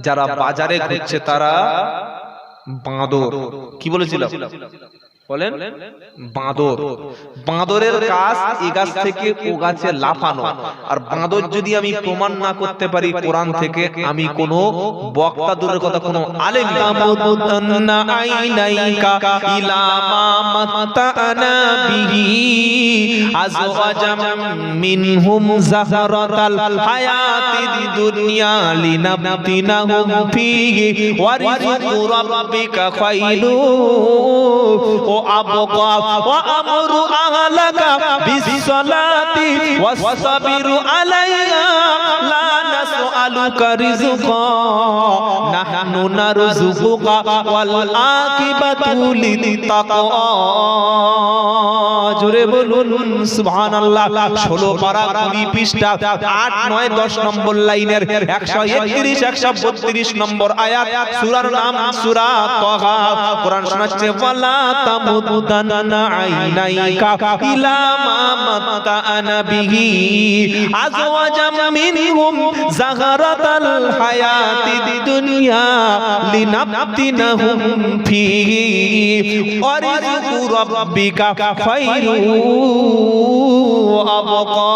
যারা বাজারে ঘুরছে তারা বাঁদর। কি বলেছিলাম? বলেন বাঁদর। বাঁদরের গাছ এ গাছ থেকে ও গাছে লাফানো। আর বাঁদর যদি আমি প্রমাণ না করতে পারি কোরআন থেকে আমি কোনো বক্তা দূরের কথা কোনো আলেম তামুদ্দান্না আইনাইকা ইলা মা বিহি আজওয়াজাম মিনহুম জাহরাতাল হায়াতিদ দুনিয়া লিনাবতিনাহুম ফিহি। ওয়া রাব্বিকা খায়রু লা নাসআলুকা রিজকা, নাহনু নারযুকুকা ওয়াল আকিবাতু লিত্তাকওয়া। জোরে বলুন, সুবহানাল্লাহ 16 পারা 20 পৃষ্ঠা 8 9 10 নম্বর লাইনের 131 132 নম্বর আয়াত, সূরার নাম সূরা তাহা। কোরআন শোনাচ্ছে, ওয়ালা তামুদ্দান্না আইনাইকা ইলা মা মাত্তানা বিহি আজওয়াজাম মিনহুম জাগারাতাল হায়াতিদ দুনিয়া লিনাবতিনাহুম ফি। ওয়া রিজকু রাব্বিকা খায়রু আবকা।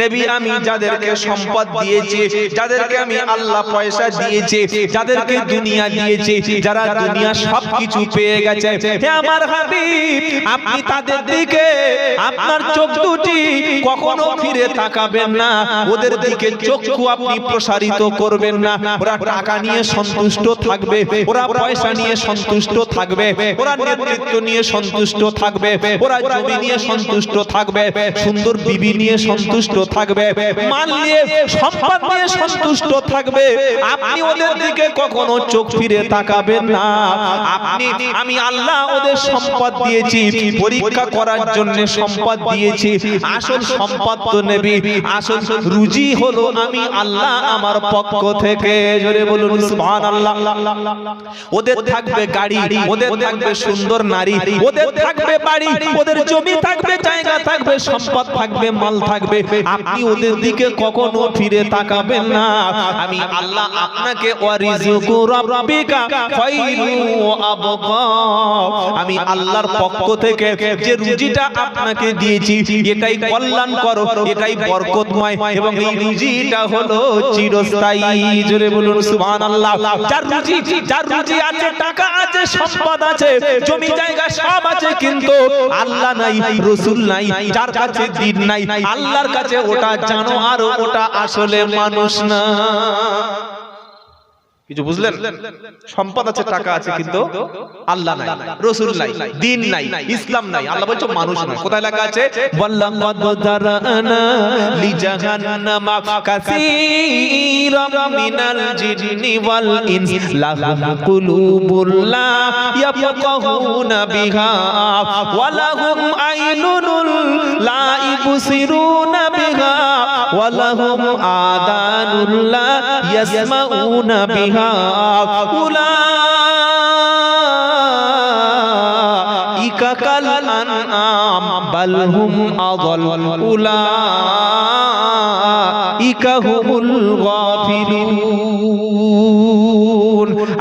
নবী আমি যাদেরকে সম্পদ দিয়েছি, যাদেরকে আমি আল্লাহ পয়সা দিয়েছি, যাদেরকে দুনিয়া দিয়েছি, যারা দুনিয়া সবকিছু পেয়ে গেছে। হে আমার হাবিব, আপনি তাদের দিকে, আপনার চোখ দুটি কখনো ফিরে তাকাবেন না। ওদের দিকে চক্ষু আপনি প্রসারিত করবেন না। ওরা টাকা নিয়ে সন্তুষ্ট থাকবে, ওরা পয়সা নিয়ে সন্তুষ্ট থাকবে, ওরা নেতৃত্ব নিয়ে সন্তুষ্ট থাকবে, ওরা জমি নিয়ে সন্তুষ্ট থাকবে, সুন্দর বিবি নিয়ে সন্তুষ্ট থাকবে মাল নিয়ে সম্পদ নিয়ে সন্তুষ্ট থাকবে। আপনি ওদের দিকে কখনো চোখ ফিরে তাকাবেন না। আপনি, আমি আল্লাহ ওদের সম্পদ দিয়েছি, পরীক্ষা করার জন্য সম্পদ দিয়েছি। আসল সম্পদ তো নেবি, আসল রুজি হলো আমি আল্লাহ আমার পক্ষ থেকে। জোরে বলুন, সুবহানাল্লাহ। ওদের থাকবে গাড়ি, ওদের থাকবে সুন্দর নারী, ওদের থাকবে বাড়ি, ওদের জমি থাকবে, জায়গা থাকবে, সম্পদ থাকবে, মাল থাকবে। আপনি ওদের দিকে কখনো ফিরে তাকাবেন না। আমি আল্লাহ আপনাকে আমি আল্লাহর পক্ষ থেকে যে রুজিটা আপনাকে দিয়েছি, এটাই কল্যাণ করো এটাই বরকতময় এবং এই রুজিটা হলো চিরস্থায়ী। জোরে বলুন, সুবহানাল্লাহ। যার রুজি যার রুজি আছে, টাকা আছে, সম্পদ আছে, জমি জায়গা সব আছে, কিন্তু আল্লাহ নাই, রসুল নাই, যার কাছে দিন নাই, আল্লাহর কাছে ওটা জানো আর ওটা আসলে মানুষ না। কিছু বুঝলেন? সম্পদ আছে, টাকা আছে, কিন্তু আল্লাহ নাই, রসুল নাই, দিন নাই, ইসলাম নাই, আল্লাহ বলছে মানুষ নাই। কোথায় লেখা আছে? ওয়াল্লাকাদ দারানা লিজাহান্নামা কাসীরাম মিনাল জিন্নি ওয়াল ইনস, লাহুম কুলুবুল লা ইয়াফকাহুনা বিহা ওয়া লাহুম আইনুন লা ইবসিরুনা বিহা ওয়া আদানুন লা ইয়াসমাউনা বিহা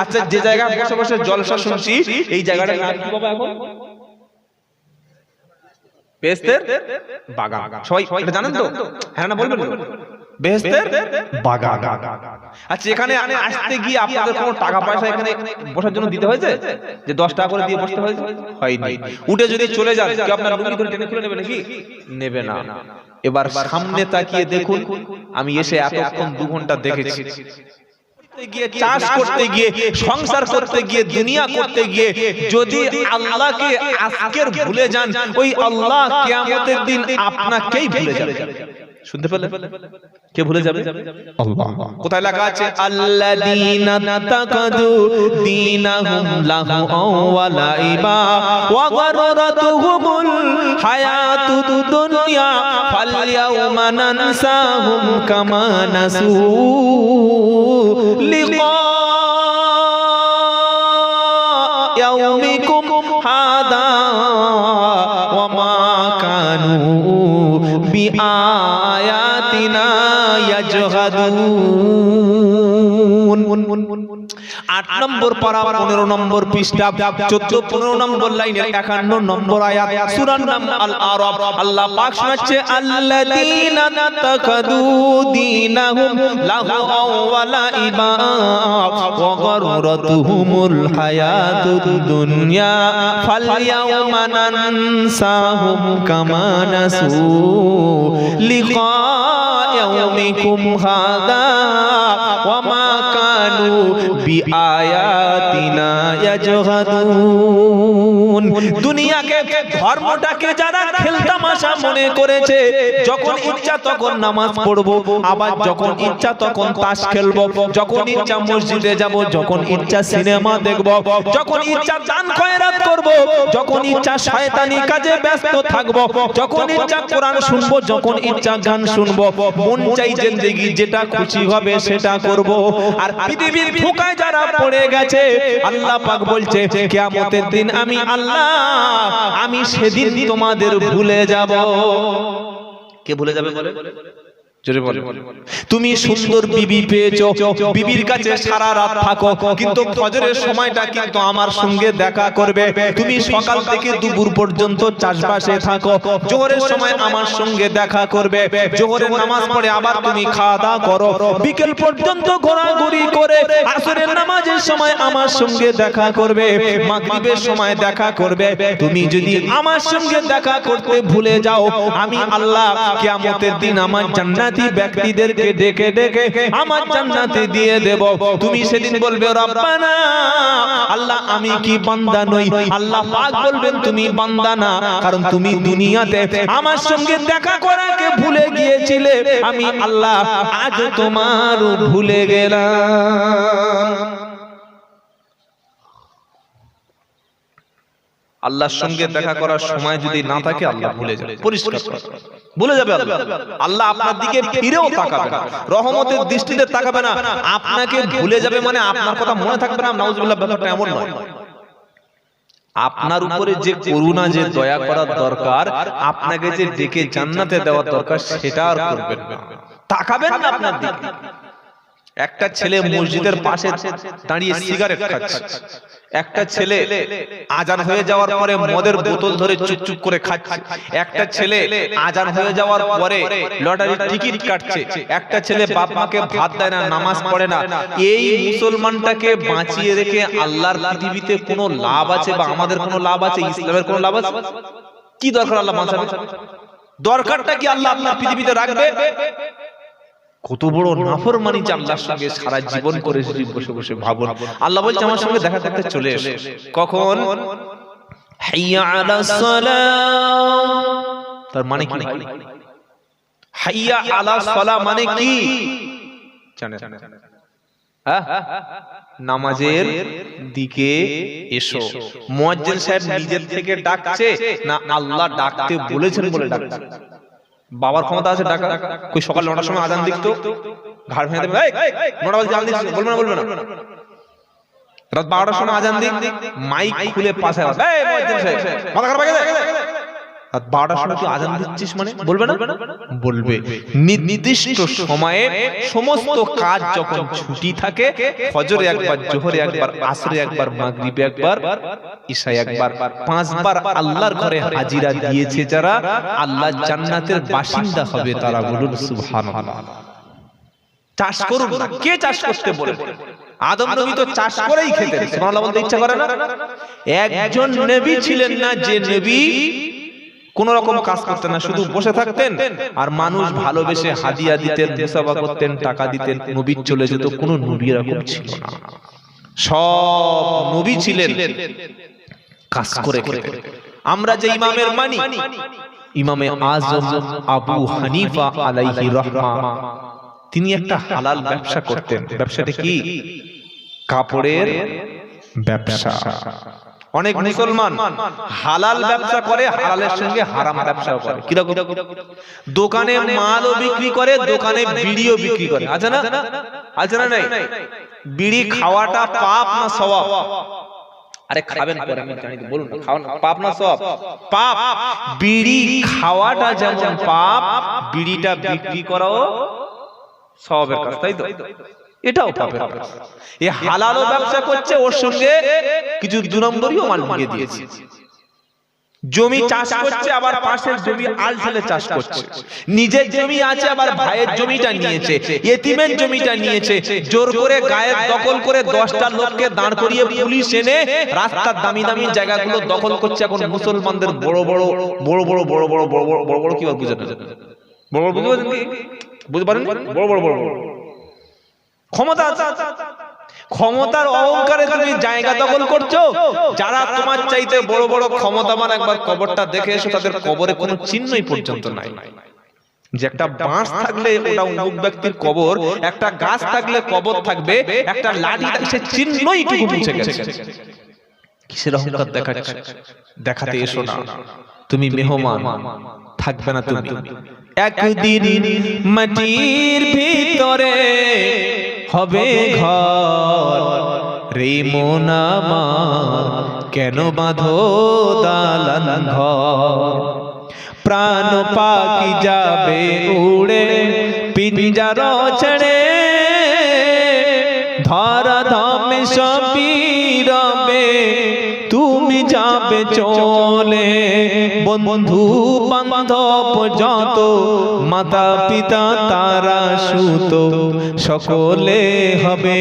আচ্ছা যে জায়গায় বসে বসে জলসা শুনছি, এই বাবা এখন? বেহেস্তের বাগান। সবাই জানেন তো? হ্যাঁ না, বলবেন বেহেস্তের বাগান। আচ্ছা এখানে আসতে গিয়ে আপনাদের কোনো টাকা পয়সা এখানে বসার জন্য দিতে হয়েছে? যে দশ টাকা করে দিয়ে বসতে হয়েছে? হয়নি। উঠে যদি চলে যান কেউ আপনার লুঙ্গি ধরে টেনে খুলে নেবে নাকি? নেবে না। এবার সামনে তাকিয়ে দেখুন আমি এসে এতক্ষণ দু ঘণ্টা দেখেছি। গিয়ে চাষ করতে গিয়ে সংসার করতে গিয়ে দুনিয়া করতে গিয়ে যদি আল্লাহকে আজকের ভুলে যান ওই আল্লাহ কিয়ামতের দিন আপনাকেই ভুলে যাবে। শুনতে পেলেন কে ভুলে যাবে? আল্লাহ কোথায় লেখা আছে? আল্লাযীনা তাকাদু দীনাহুম লাহু ওয়া লাইবা ওয়া গররাতুহুমুল হায়াতুদ দুনিয়া ফালইয়াউমা নানসাহুম কামা নাসু লিকা আয়াতিনা ইয়াজহাদুন। আট নম্বর পারা, পনেরো নম্বর পৃষ্ঠা, চোদ্দ, পনেরো নম্বর একান্ন নম্বর আয়াত নাম আল আরব আল্লাহ পাক শোনাচ্ছে তাকাদু হায়াতুদ দুনিয়া, ফালইয়াউমা নানসাহুম কামা নাসু লিকা ইয়াউমিকুম হাযা, ওয়া কানু বিআয়াতিনা ইয়াজহাদুন। দুনিয়াকে ধর্মটাকে যারা খেলতামাশা মনে করেছে যখন ইচ্ছা তখন নামাজ পড়ব আবার যখন ইচ্ছা তখন তাস খেলব যখন ইচ্ছা মসজিদে যাব যখন ইচ্ছা সিনেমা দেখব যখন ইচ্ছা দান খয়রাত করব যখন ইচ্ছা শয়তানি কাজে ব্যস্ত থাকব যখন ইচ্ছা কোরআন শুনব যখন ইচ্ছা গান শুনব মন চাই জিন্দেগি যেটা খুশি হবে সেটা করব। আর পৃথিবীর ধোকায় যারা পড়ে গেছে আল্লাহ পাক বলছে কিয়ামতের দিন আমি আল্লাহ আমি সেদিন তোমাদের ভুলে যাব। কে ভুলে যাবে বলে? তুমি সুন্দর বিবি পেয়েছ। বিবির কাছে সারা রাত থাকো। কিন্তু ফজরের সময়টা কিন্তু আমার সঙ্গে দেখা করবে। তুমি সকাল থেকে দুপুর পর্যন্ত চাষবাসে থাকো। জোহরের সময় আমার সঙ্গে দেখা করবে। জোহরের নামাজ পড়ে আবার তুমি খাওয়া দাওয়া করো। বিকেল পর্যন্ত ঘোরাঘুরি করে আসরের নামাজের সময় আমার সঙ্গে দেখা করবে। মাগরিবের সময় দেখা করবে। তুমি যদি আমার সঙ্গে দেখা করতে ভুলে যাও আমি আল্লাহ কিয়ামতের দিন আমার জান্নাতি ব্যক্তিদেরকে ডেকে ডেকে আমার জান্নাতে দিয়ে দেব। তুমি সেদিন বলবে, রব্বানা, আল্লাহ আমি কি বান্দা নই? আল্লাহ পাক বলবেন, তুমি বান্দা না। কারণ তুমি দুনিয়াতে আমার সঙ্গে দেখা করাকে ভুলে গিয়েছিলে। আমি আল্লাহ আজ তোমার ভুলে গেলাম। আল্লাহর সঙ্গে দেখা করার সময় যদি না থাকে আল্লাহ ভুলে যাবে। পরিষ্কার ভুলে যাবে আল্লাহ। আল্লাহ আপনার দিকে ফিরেও তাকাবে না। রহমতের দৃষ্টিতে তাকাবে না। আপনাকে ভুলে যাবে মানে আপনার কথা মনে থাকবে না নাউজুবিল্লাহ ব্যাপারটা এমন নয়। আপনার উপরে যে করুণা যে দয়া করার দরকার আপনাকে যে ডেকে জান্নাতে দেওয়ার দরকার সেটা আর করবেন না। তাকাবেন না আপনার দিকে। একটা ছেলে মসজিদের পাশে দাঁড়িয়ে সিগারেট খাচ্ছে। একটা ছেলে আজান হয়ে যাওয়ার পরে মদের বোতল ধরে চুপচুপ করে খাচ্ছে। একটা ছেলে আজান হয়ে যাওয়ার পরে লটারির টিকিট কাটছে। একটা ছেলে বাপ মাকে ভাত দেয় না নামাজ পড়ে না। এই মুসলমানটাকে বাঁচিয়ে রেখে আল্লাহর পৃথিবীতে কোনো লাভ আছে বা আমাদের কোনো লাভ আছে ইসলামের কোনো লাভ আছে? কি দরকার আল্লাহ বাঁচাবে দরকারটা কি আল্লাহ আপনার পৃথিবীতে রাখবে? কত বড় নাফরমানি যে আল্লাহর সঙ্গে সারা জীবন করে এসেছি বসে বসে ভাবুন। আল্লাহ বলছে, আমার সঙ্গে দেখা করতে চলে এসে। কখন? হাইয়া সালাম। তার মানে কি? হাইয়া সালাম মানে কি? জানেন? হ্যাঁ? নামাজের দিকে এসো। মুয়াজ্জিন সাহেব নিজের থেকে ডাকছে, না, আল্লাহ ডাকতে বলেছেন বলে ডাকছে। বাবার ক্ষমতা আছে ডাকা কই সকাল নটার সময় আজান দিত? ঘাড় ভেঙে দেবে এই, নটা বাজে আজান দিচ্ছে বলবে না বলবে না। রাত বারোটার সময় আজান দিক মাইক খুলে পাশে মাথা খারাপ রাত বারোটার সময় তুই আজান দিচ্ছিস মানে? বলবে না? বলবে নির্দিষ্ট সময়ে সমস্ত কাজ যখন ছুটি থাকে ফজরে একবার জোহরে একবার আসরে একবার মাগরিবে একবার ঈশায় একবার পাঁচবার আল্লাহর ঘরে হাজিরা দিয়েছে যারা আল্লাহ জান্নাতের বাসিন্দা হবে তারা বলুন সুবহানাল্লাহ। চাষ করুন কে চাষ করতে বলে? আদম নবী তো চাষ করেই খেতেন। সুবহানাল্লাহ বলতে ইচ্ছা করে না? একজন নবী ছিলেন না যে নবী। কোন রকম কাজ করতেন না শুধু বসে থাকতেন আর মানুষ ভালোবেসে হাদিয়া দিতেন মুসাফা করতেন টাকা দিতেন নবী চলে যেত কোনো নবী এরকম ছিল না। সব নবী ছিলেন। কাজ করে আমরা যে ইমামের মানি ইমামে আজম আবু হানিফা আলাইহি রহমা। তিনি একটা হালাল ব্যবসা করতেন। ব্যবসাটা কি? কাপড়ের ব্যবসা। অনেক মুসলমান হালাল ব্যবসা করে হালালের সঙ্গে হারাম ব্যবসাও করে। কীরকম? দোকানে মালও বিক্রি করে দোকানে বিড়িও বিক্রি করে। আছে না আছে না নাই? বিড়ি খাওয়াটা পাপ না সওয়াব আরে খাবেন পরে আমি জানি বলুন না, খাওয়ান পাপ না সওয়াব পাপ। বিড়ি খাওয়াটা যেমন পাপ বিড়িটা বিক্রি করাও সবের কাজ তাই তো? এটাও কাজ এ হালালও ব্যবসা করছে ওর সঙ্গে কিছু দু নম্বরীয় মাল ঢুকিয়ে দিয়েছে জমি চাষ করছে আবার পাশের জমি আল চাষ করছে নিজের জমি আছে আবার ভাইয়ের জমিটা নিয়েছে এতিমের জমিটা নিয়েছে জোর করে গায়ের দখল করে দশটা লোককে দাঁড় করিয়ে পুলিশ এনে রাস্তার দামি দামি জায়গাগুলো দখল করছে এখন মুসলমানদের বড় বড় বড় বড় বড় বড় বড় বড় বড় বড় কি বুঝেন বড় বড় বুঝতে পারেন বড় বড় বড় বড় ক্ষমতা ক্ষমতার অহংকারে তুমি জায়গা দখল করছ। যারা তোমার চাইতে বড় বড় ক্ষমতাবান একবার কবরটা দেখে এসো, তাদের কবরে কোনো চিহ্নই পর্যন্ত নাই। যে একটা বাঁশ থাকলে ওটা অমুক ব্যক্তির কবর, একটা গাছ থাকলে কবর থাকবে, একটা লাঠি সে চিহ্নই টুকু গেছে। কিসের অহংকার দেখাচ্ছে? দেখাতে এসো না। তুমি মেহমান, থাকবে না তুমি। একদিন মাটির ভিতরে হবে ঘর। রে মন আমার কেন বাঁধো দালান ঘর? প্রাণ পাখি যাবে উড়ে পিঞ্জার ছেড়ে। ধরা ধামে সবই রবে তুমি যাবে চলে। বন্ধু বান্ধব যত মাতা পিতা তারা সুত, সকলে হবে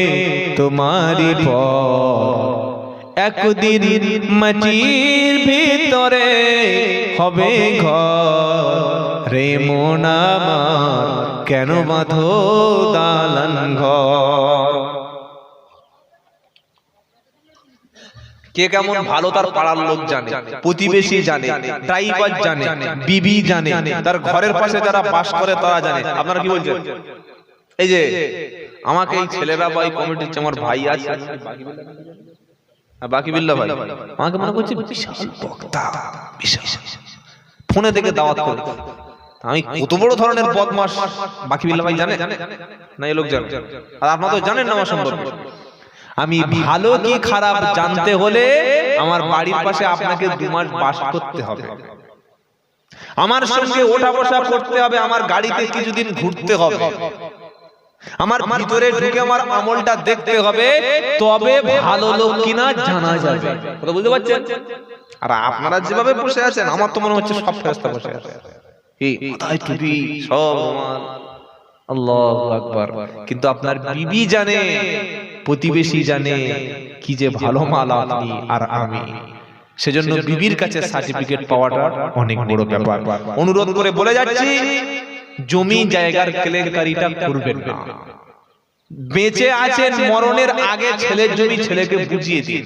তোমারই পর একদিন মাটির ভিতরে হবে ঘর। রে মোনা কেন বাঁধো দালান ঘর? কে কেমন ভালো তার পাড়ার লোক জানে প্রতিবেশী জানে ড্রাইভার জানে বিবি জানে তার ঘরের পাশে যারা বাস করে তারা জানে আপনারা কি বলছেন? এই যে আমাকে এই ছেলেরা বা এই কমিটির আমার ভাই আছে। বাকি বিল্লা ভাই আমাকে মনে করছে বিশাল বক্তা বিশাল। ফোনে দেখে দাওয়াত করে আমি কত বড় ধরনের বদমাস বাকি বিল্লা ভাই জানে। না এই লোক জানে। আর আপনারা তো জানেন না আমার সম্পর্কে। আমি ভালো কি খারাপ জানতে হলে আমার বাড়ির পাশে আপনাকে দু মাস বাস করতে হবে। আমার সঙ্গে ওঠা বসা করতে হবে আমার গাড়িতে কিছুদিন ঘুরতে হবে। আমার ভিতরে ঢুকে আমার আমলটা দেখতে হবে তবে ভালো লোক কিনা জানা যাবে। কথা বুঝতে পারছেন? আর আপনারা যেভাবে বসে আছেন আমার তো মনে হচ্ছে সব ফেরস্তা বসে আছে। সব আমার। আল্লাহ আকবার। কিন্তু আপনার বিবি জানে প্রতিবেশী জানে কি যে ভালো মাল আপনি আর আমি। সেজন্য বিবির কাছে সার্টিফিকেট পাওয়াটা অনেক বড় ব্যাপার। অনুরোধ করে বলে যাচ্ছি জমি জায়গার কেলেঙ্কারিটা করবেন না। বেঁচে আছেন মরণের আগে ছেলের জমি ছেলেকে বুঝিয়ে দিন।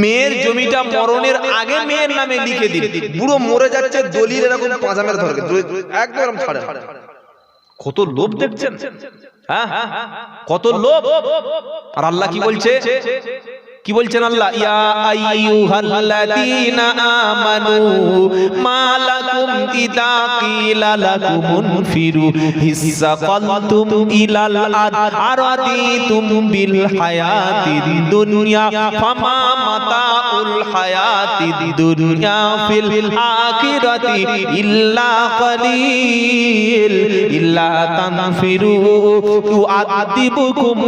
মেয়ের জমিটা মরণের আগে মেয়ের নামে লিখে দিন। বুড়ো মরে যাচ্ছে দলিল এরকম পাঁজামের ধরে একদম ছাড়ে কত লোভ দেখছেন? হ্যাঁ? কত লোভ? আর আল্লাহ কি বলছে? কি বলছেন আল্লাহ? ইয়া আইয়ুহাল্লাযীনা আমানু মালাকুম ইদা কিলা লাকুম ফিরু, হিসাকালতুম ইলাল আরাদিতুম বিল হায়াতিদ দুনিয়া, ফামা মাতাউল হায়াতিদ দুনিয়া ফিল আখিরাতি ইল্লা কালিল ইল্লা তানফিরু, ইউআদিবুকুম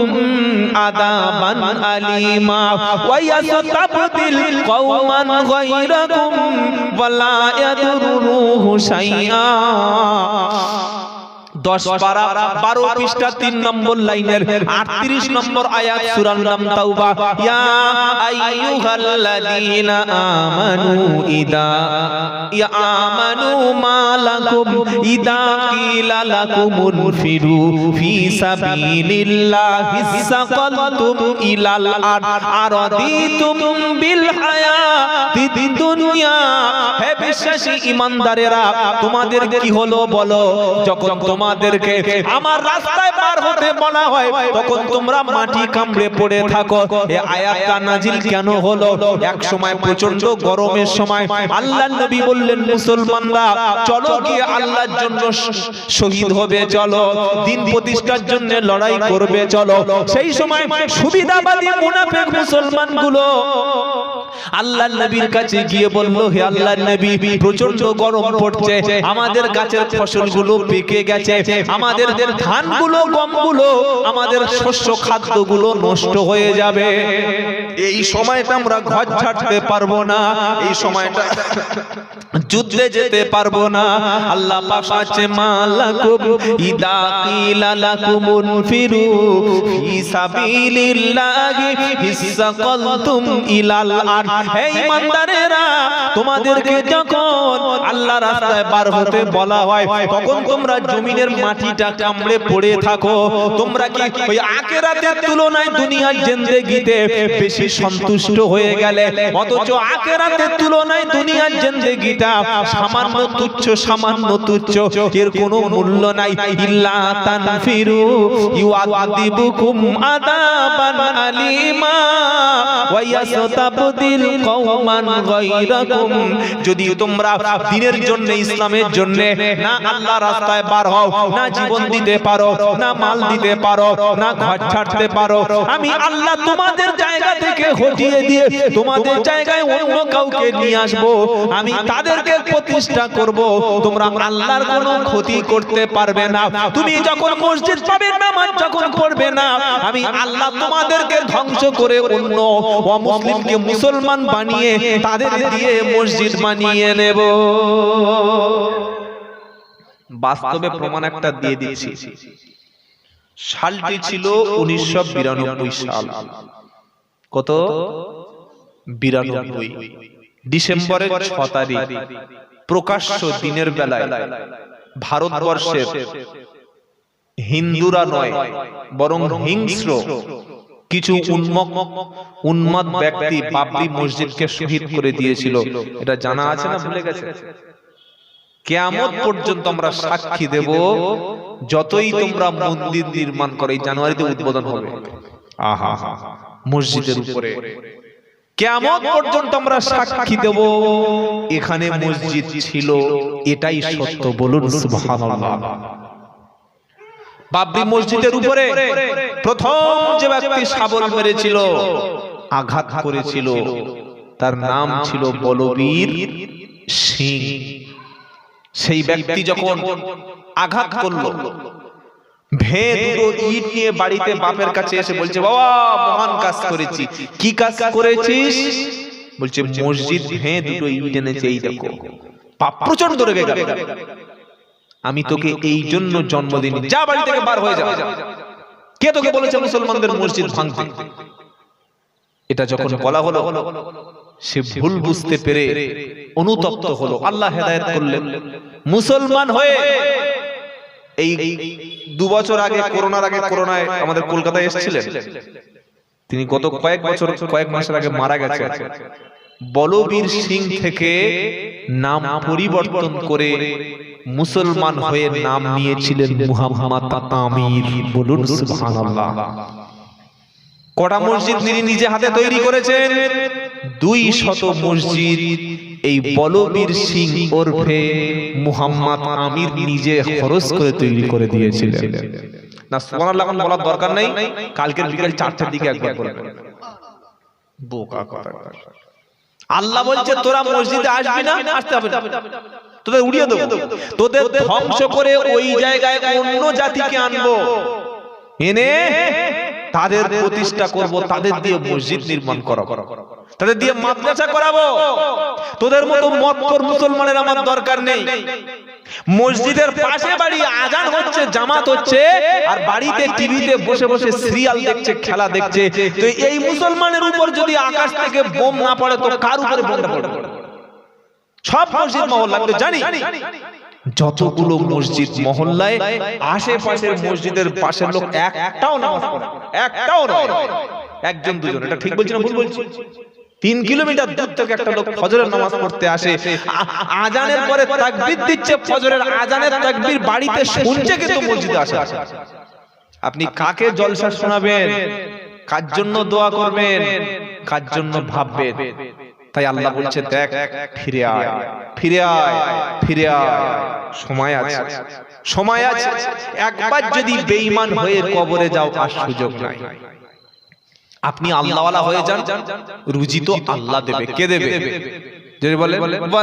আদাবান আলিমা। ويستبدل قوما غيركم ولا يضره شيئا দশ পারা বারো পৃষ্ঠা তিন নম্বর লাইনের আটত্রিশ নম্বর আয়াত সুরার নাম তাওবা। ইয়া আইয়ুহাল্লাযীনা আমানু ইদা। ইয়া আমানু মালাকুম। ইদা কিলা লাকুমুন ফিরু। ফি সাবিলিল্লাহি সাকালতুম ইলাল আরদিতুম বিল দুনিয়া হে বিশ্বাসী ইমানদারেরা তোমাদের কি হলো বলো? যখন তোমাদেরকে আমার রাস্তায় পার হতে বলা হয়। তখন তোমরা মাটি কামড়ে পড়ে থাকো। এই আয়াতটা নাজিল কেন হলো? এক সময় প্রচণ্ড গরমের সময় আল্লাহর নবী বললেন, মুসলমানরা, চলো গিয়ে আল্লাহর জন্য শহীদ হবে, চলো। দিন প্রতিষ্ঠার জন্য লড়াই করবে, চলো। সেই সময় সুবিধাবাদী মুনাফিক মুসলমানগুলো আল্লাহ নবীর কাছে গিয়ে বলল হে আল্লাহ নবী প্রচণ্ড গরম পড়ছে। আমাদের গাছের ফসলগুলো পেকে গেছে। আমাদের ধানগুলো গমগুলো আমাদের শস্য খাদ্যগুলো নষ্ট হয়ে যাবে। এই সময়টা আমরা ঘর ছাড়তে পারব না। এই সময়টা যুদ্ধে যেতে পারব না। আল্লাহ আছে মালাকুম ইদা কিলা লাকুমুন ফিরু ফি সাবিলিল্লাহি হিসাকালতুম ইলাল আর হে ঈমানদারেরা তোমাদেরকে যখন আল্লাহ রাস্তায় বার হতে বলা হয় তখন তোমরা জমিনের মাটিটা কামড়ে পড়ে থাকো। তোমরা কি ওই আখিরাতের তুলনায় দুনিয়ার জিন্দেগিতে বেশি সন্তুষ্ট হয়ে গেলে অথচ আখিরাতের তুলনায় দুনিয়ার জিন্দেগিটা সামান্য তুচ্ছ সামান্য তুচ্ছ এর কোনো মূল্য নাই ইল্লা তানফিরু ইউআদিবুকুম আদাবান আলিমা ওয়া যদি তোমরা জন্য, ইসলামের জন্য না আল্লাহ রাস্তায় বার হও, না জীবন দিতে পারো, না মাল দিতে পারো, না ঘর ছাড়তে পারো, আমি আল্লাহ তোমাদের জায়গা থেকে হটিয়ে দিয়ে তোমাদের জায়গায় অন্য কাউকে নিয়ে আসব। আমি তাদেরকে প্রতিষ্ঠা করব। তোমরা আল্লাহর কোনো ক্ষতি করতে পারবে না। তুমি যখন মসজিদ পাবে যখন পড়বে না, আমি আল্লাহ তোমাদেরকে ধ্বংস করে অন্য অমুসলিমকে মুসলমান বানিয়ে তাদের দিয়ে মসজিদ বানিয়ে নেব। বাস্তবে প্রমাণ একটা দিয়ে দিচ্ছি সালটি ছিল উনিশশো বিরানব্বই সাল। কত? বিরানব্বই। ডিসেম্বরের ছ তারিখ। প্রকাশ্য দিনের বেলায়। ভারতবর্ষের হিন্দুরা নয় বরং হিংস্র কিছু উন্মক উন্মাদ ব্যক্তি বাবরি মসজিদকে শহীদ করে দিয়েছিল। এটা জানা আছে না ভুলে গেছে? কেয়ামত পর্যন্ত আমরা সাক্ষী দেব যতই তোমরা মন্দির নির্মাণ করে এই জানুয়ারিতে উদ্বোধন হবে। আহা মসজিদের উপরে। কেয়ামত পর্যন্ত আমরা সাক্ষী দেব। এখানে মসজিদ ছিল এটাই সত্য বলুন সুবহানাল্লাহ। বাবরি মসজিদের উপরে প্রথম যে ব্যক্তি শাবল মেরেছিল আঘাত করেছিল। তার নাম ছিল বলবীর সিং। সেই ব্যক্তি যখন আঘাত করল ইট নিয়ে বাড়িতে বাপের কাছে এসে বলছে বাবা মহান কাজ করেছি কি কাজ করেছিস? বলছে মসজিদ ভে দুটো ইট এনেছে এই দেখো। পাপ প্রচণ্ড রেগে গেল। আমি তোকে এই জন্য জন্মদিন যা বাড়ি থেকে বার হয়ে যা। কে তোকে বলেছে মুসলমানদের মসজিদ ভাঙতে? এটা যখন বলা হলো সে ভুল বুঝতে পেরে অনুতপ্ত হলো। আল্লাহ হেদায়েত করলেন। মুসলমান হয়ে এই দু বছর আগে করোনার আগে করোনায় আমাদের কলকাতায় এসেছিলেন। তিনি গত কয়েক বছর কয়েক মাসের আগে মারা গেছে বলবীর সিং থেকে নাম পরিবর্তন করে মুসলমান হয়ে নাম নিয়েছিলেন মুহাম্মদ তামির বলুন সুবহানাল্লাহ। কটা মসজিদ তিনি নিজে হাতে তৈরি করেছেন? দুই শত মসজিদ। এই বলবীর সিং ওরফে মুহাম্মদ আমির নিজে খরচ করে তৈরি করে দিয়েছিলেন। না, সুবহানাল্লাহ বলার দরকার নাই। কালকের বিকেল চারটার দিকে একবার বলবেন বোকা কথা। আল্লাহ বলছে তোরা মসজিদে আসবি না আসতে হবে না। তোদের উড়িয়ে দেবো। তোদের ধ্বংস করে ওই জায়গায় অন্য জাতিকে আনব। এনে তাদের প্রতিষ্ঠা করব তাদের দিয়ে মসজিদ নির্মাণ করাবো। তাদের দিয়ে মাদ্রাসা করাবো। তোদের মতো মতকর মুসলমানের আমার দরকার নেই। মসজিদের পাশে বাড়ি আজান হচ্ছে জামাত হচ্ছে আর বাড়িতে টিভিতে বসে বসে সিরিয়াল দেখছে খেলা দেখছে। তো এই মুসলমানের উপর যদি আকাশ থেকে বোম না পড়ে তো কার উপরে বোমটা পড়বে সব মসজিদ মহল্লা জানি। যতগুলো মসজিদ মহল্লায় আশেপাশের মসজিদের পাশের লোক একটাও নামাজ পড়ে। একটাও একজন দুজন। এটা ঠিক বলছি না ভুল বলছি? তিন কিলোমিটার দূর থেকে একটা লোক ফজরের নামাজ পড়তে আসে। আজানের পরে তাকবীর দিচ্ছে ফজরের আজানের তাকবীর বাড়িতে শুনছে কিন্তু মসজিদে আসে আপনি কাকে জলসা শোনাবেন? কার জন্য দোয়া করবেন? কার জন্য ভাববেন? তাই আল্লাহ বলছে দেখ ফিরে আয় ফিরে আয় ফিরে আয় সময় আছে সময় আছে একবার যদি বেঈমান হয়ে কবরে যাও আর সুযোগ নাই। আপনি আল্লাহওয়ালা হয়ে যান রুজি তো আল্লাহ দেবে কে দেবে যদি বলে